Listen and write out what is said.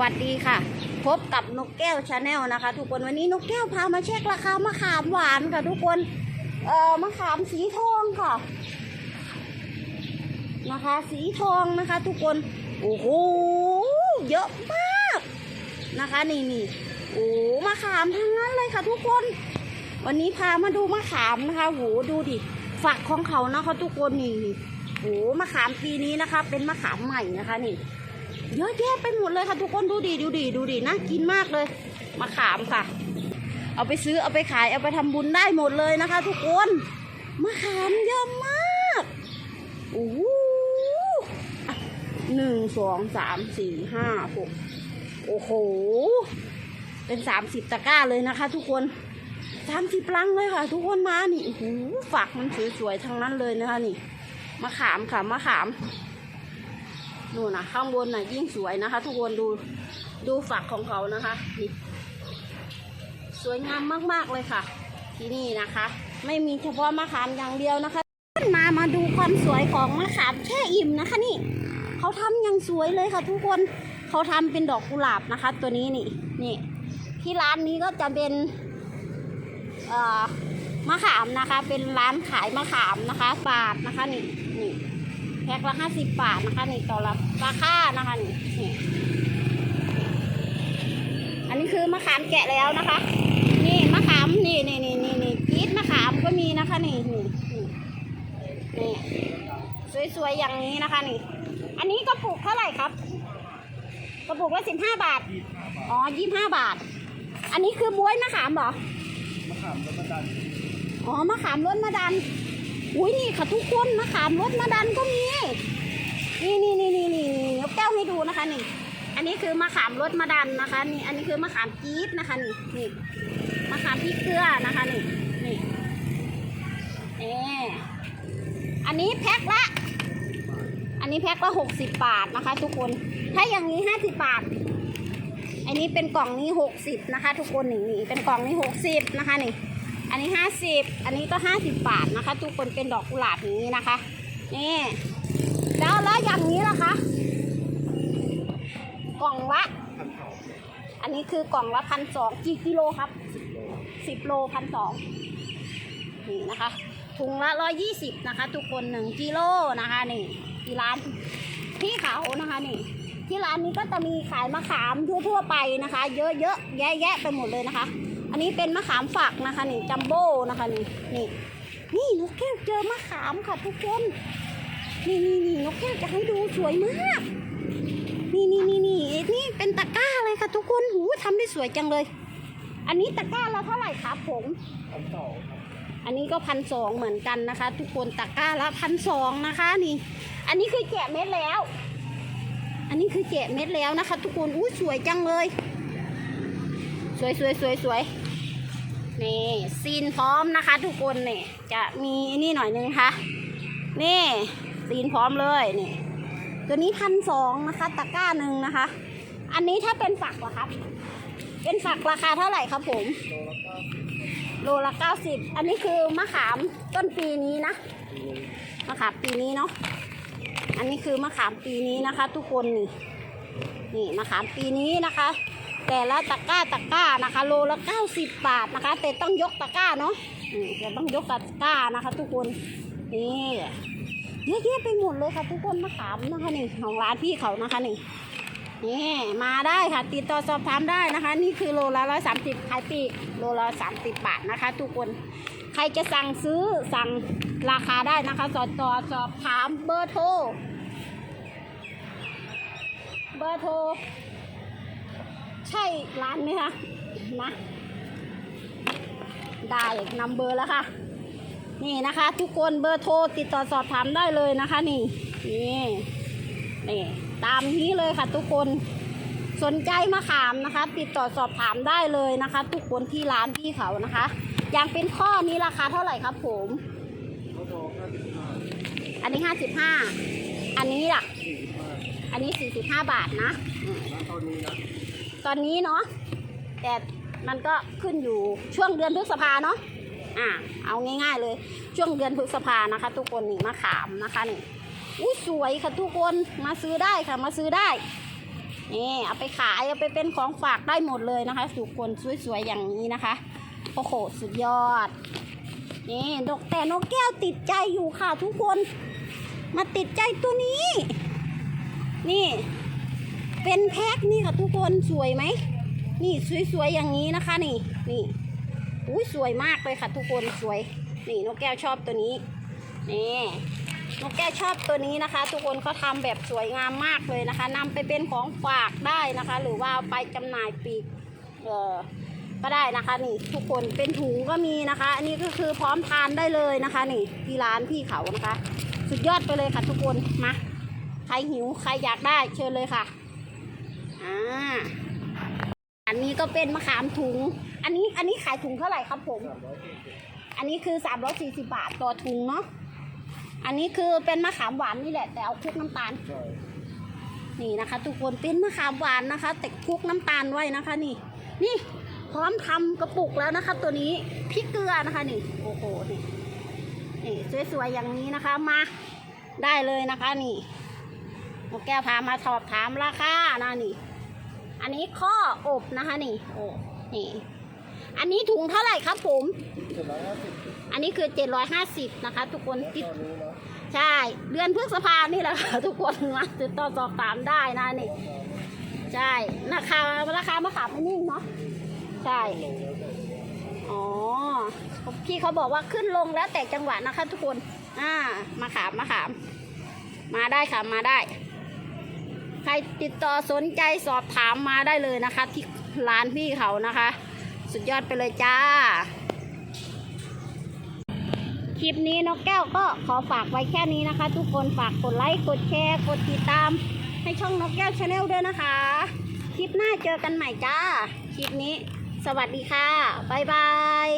วัสดีค่ะ พบกับนกแก้วชาแนลนะคะ ทุกคนวันนี้นกแก้วพามาเช็คราคามะขามหวานค่ะ ทุกคนเอ่อมะขามสีทองค่ะ นะคะ สีทองนะคะ ทุกคนโอ้โหเยอะมากนะคะนี่นี่โอ้มะขามทั้งนั้นเลยค่ะ ทุกคน วันนี้พามาดูมะขามนะคะโหดูดิฝักของเขานะคะทุกคนนี่นี่โหมะขามปีนี้นะคะ เป็นมะขามใหม่นะคะนี่ เยอะแยะไปหมดเลยค่ะทุกคนดูดิดูดิดูดิน่ากินมากเลยมะขามค่ะ เอาไปซื้อเอาไปขายเอาไปทำบุญได้หมดเลยนะคะ ทุกคนมะขามเยอะมากโอ้โหหนึ่งสองสามสี่ห้าหกโอ้โหเป็นสามสิบตะกร้าเลยนะคะ ทุกคนสามสิบลังเลยค่ะ ทุกคนมานี่โอ้โหฝักมันสวยๆทั้งนั้นเลยนะคะนี่มะขามค่ะมะขาม นู่นนะข้างบนน่ะยิ่งสวยนะคะ ทุกคนดูดูฝักของเขานะคะนี่สวยงามมากๆเลยค่ะ ที่นี่นะคะ ไม่มีเฉพาะมะขามอย่างเดียวนะคะมามาดูความสวยของมะขามแช่อิ่มนะคะนี่เขาทำอย่างสวยเลยค่ะ ทุกคนเขาทำเป็นดอกกุหลาบนะคะ ตัวนี้นี่นี่ที่ร้านนี้ก็จะเป็นเอ่อมะขามนะคะ เป็นร้านขายมะขามนะคะบาทนะคะนี่ แพ็คละห้าสิบบาทนะคะนี่ต่อละราค่านะคะนี่อันนี้คือมะขามแกะแล้วนะคะ นี่มะขามนี่นี่นี่นี่นี่พีชมะขามก็มีนะคะนี่นี่นี่สวยๆอย่างนี้นะคะนี่ อันนี้กระปุกเท่าไหร่ครับ กระปุกละสิบห้าบาท อ๋อยี่ห้าบาท อันนี้คือบวยมะขามเหรอ มะขามรสมะดัน อ๋อ มะขามรสมะดัน อุ้ยนี่ค่ะทุกคนมะขามรสมะดันก็มี นี่นี่นี่นี่นี่นี่ยกแก้วให้ดูนะคะนี่ อันนี้คือมะขามรสมะดันนะคะ นี่ อันนี้คือมะขามจี๊ดนะคะนี่นี่มะขามพริกเกลือนะคะนี่นี่เอออันนี้แพ็คละ อันนี้แพ็คละหกสิบบาทนะคะ ทุกคน ถ้าอย่างนี้ห้าสิบบาท อันนี้เป็นกล่องนี้หกสิบนะคะ ทุกคนนี่นี่เป็นกล่องนี้หกสิบนะคะนี่ อันนี้ห้าสิบอันนี้ก็ห้าสิบบาทนะคะ ทุกคนเป็นดอกกุหลาบอย่างนี้นะคะ นี่แล้วแล้วอย่างนี้ล่ะคะกล่องละอันนี้คือกล่องละพันสองกี่กิโลครับสิบโลพันสองนี่นะคะถุงละร้อยี่สิบนะคะ ทุกคนหนึ่งกิโลนะคะนี่ที่ร้านพี่เขานะคะนี่ ที่ร้านนี้ก็จะมีขายมะขามทั่วๆไปนะคะ เยอะๆแยะๆไปหมดเลยนะคะ อันนี้เป็นมะขามฝักนะคะนี่จัมโบ้นะคะนี่นี่นี่นกแก้วเจอมะขามค่ะทุกคนนี่นี่นี่นกแก้วจะให้ดูสวยมาก นี่นี่นี่นี่นี่เป็นตะกร้าเลยค่ะทุกคนหูทำได้สวยจังเลย อันนี้ตะกร้าละเท่าไหร่ครับผมพันสองครับอันนี้ก็พันสองเหมือนกันนะคะ ทุกคนตะกร้าละพันสองนะคะนี่ อันนี้คือแกะเม็ดแล้ว อันนี้คือแกะเม็ดแล้วนะคะ ทุกคนอู้สวยจังเลย สวยสวยสวยสวย นี่ซีนพร้อมนะคะ ทุกคนเนี่ยจะมีนี่หน่อยนึงค่ะ นี่ซีนพร้อมเลยนี่ตัวนี้พันสองนะคะตะกร้าหนึ่งนะคะ อันนี้ถ้าเป็นฝักเหรอครับ เป็นฝักราคาเท่าไหร่ครับผมโลละเก้าสิบโลละเก้าสิบอันนี้คือมะขามต้นปีนี้นะมะขามปีนี้เนาะอันนี้คือมะขามปีนี้นะคะ ทุกคนนี่นี่มะขามปีนี้นะคะ แต่ละตะกร้าตะกร้านะคะ โลละเก้าสิบบาทนะคะ แต่ต้องยกตะกร้าเนาะอืมแต่ต้องยกตะกร้านะคะ ทุกคนนี่เยอะแยะไปหมดเลยค่ะ ทุกคนมะขามนะคะนี่ของร้านพี่เขานะคะนี่นี่มาได้ค่ะ ติดต่อสอบถามได้นะคะ นี่คือโลละร้อยสามสิบขายปีโลละสามสิบบาทนะคะ ทุกคนใครจะสั่งซื้อสั่งราคาได้นะคะ สอบต่อสอบถามเบอร์โทรเบอร์โทร ใช่ร้านไหมคะนะได้นำเบอร์แล้วค่ะ นี่นะคะ ทุกคนเบอร์โทรติดต่อสอบถามได้เลยนะคะ นี่ นี่นี่ตามนี้เลยค่ะ ทุกคนสนใจมาขามนะคะ ติดต่อสอบถามได้เลยนะคะ ทุกคนที่ร้านพี่เขานะคะอย่างเป็นข้อนี้ราคาเท่าไหร่ครับผมอันนี้ห้าสิบห้าอันนี้ล่ะ อันนี้สี่สิบห้าบาทนะ ตอนนี้เนาะแต่มันก็ขึ้นอยู่ช่วงเดือนพฤษภาเนาะอ่าเอาง่าย ๆ เลย ช่วงเดือนพฤษภานะคะ ทุกคนนี่มาขามนะคะนี่อุ้ยสวยค่ะทุกคนมาซื้อได้ค่ะมาซื้อได้นี่เอาไปขายเอาไปเป็นของฝากได้หมดเลยนะคะทุกคนสวยๆอย่างนี้นะคะโอ้โหสุดยอดนี่นกแต่นกแก้วติดใจอยู่ค่ะทุกคน มาติดใจตัวนี้ นี่ เป็นแพ็คนี่ค่ะทุกคนสวยไหม นี่สวยๆอย่างนี้นะคะ นี่นี่อุ้ยสวยมากเลยค่ะ ทุกคนสวย นี่นกแก้วชอบตัวนี้นี่นกแก้วชอบตัวนี้นะคะ ทุกคนเขาทำแบบสวยงามมากเลยนะคะนำไปเป็นของฝากได้นะคะ หรือว่าไปจำหน่ายปีกเออก็ได้นะคะนี่ทุกคนเป็นถุงก็มีนะคะ อันนี้ก็คือพร้อมทานได้เลยนะคะ นี่ที่ร้านพี่เขานะคะ สุดยอดไปเลยค่ะทุกคนมาใครหิวใครอยากได้เชิญเลยค่ะ อ่า อันนี้ก็เป็นมะขามถุง อันนี้อันนี้ขายถุงเท่าไหร่ครับผม อันนี้คือ340บาทต่อถุงเนาะ อันนี้คือเป็นมะขามหวานนี่แหละ แต่เอาคลุกน้ำตาล นี่นะคะ ทุกคนเป็นมะขามหวานนะคะ แต่คลุกน้ำตาลไว้นะคะ นี่ นี่พร้อมทำกระปุกแล้วนะคะ ตัวนี้พริกเกลือนะคะนี่ โอ้โห นี่นี่สวยๆอย่างนี้นะคะมาได้เลยนะคะนี่แก้วพามาสอบถามราคานะนี่ อันนี้ข้ออบนะคะนี่โอ้นี่ อันนี้ถุงเท่าไหร่ครับผมเจ็ดร้อยห้าสิบอันนี้คือ 750 นะคะ ทุกคนติดตอนนี้นใช่ เดือนพฤษภานี่แหละค่ะทุกคนมาติดต่อสอบถามได้นะนี่ ใช่ราคาราคามะขามไม่นิ่งเนาะใช่อ๋อพี่เขาบอกว่าขึ้นลงแล้วแต่จังหวะนะคะ ทุกคน อ่ามาขามมาขาม มาได้ค่ะมาได้ ใครติดต่อสนใจสอบถามมาได้เลยนะคะ ที่ร้านพี่เขานะคะ สุดยอดไปเลยจ้า คลิปนี้นกแก้วก็ขอฝากไว้แค่นี้นะคะ ทุกคนฝากกดไลค์กดแชร์กดติดตาม ให้ช่องนกแก้วชาแนลด้วยนะคะ คลิปหน้าเจอกันใหม่จ้า คลิปนี้ สวัสดีค่ะบ๊ายบาย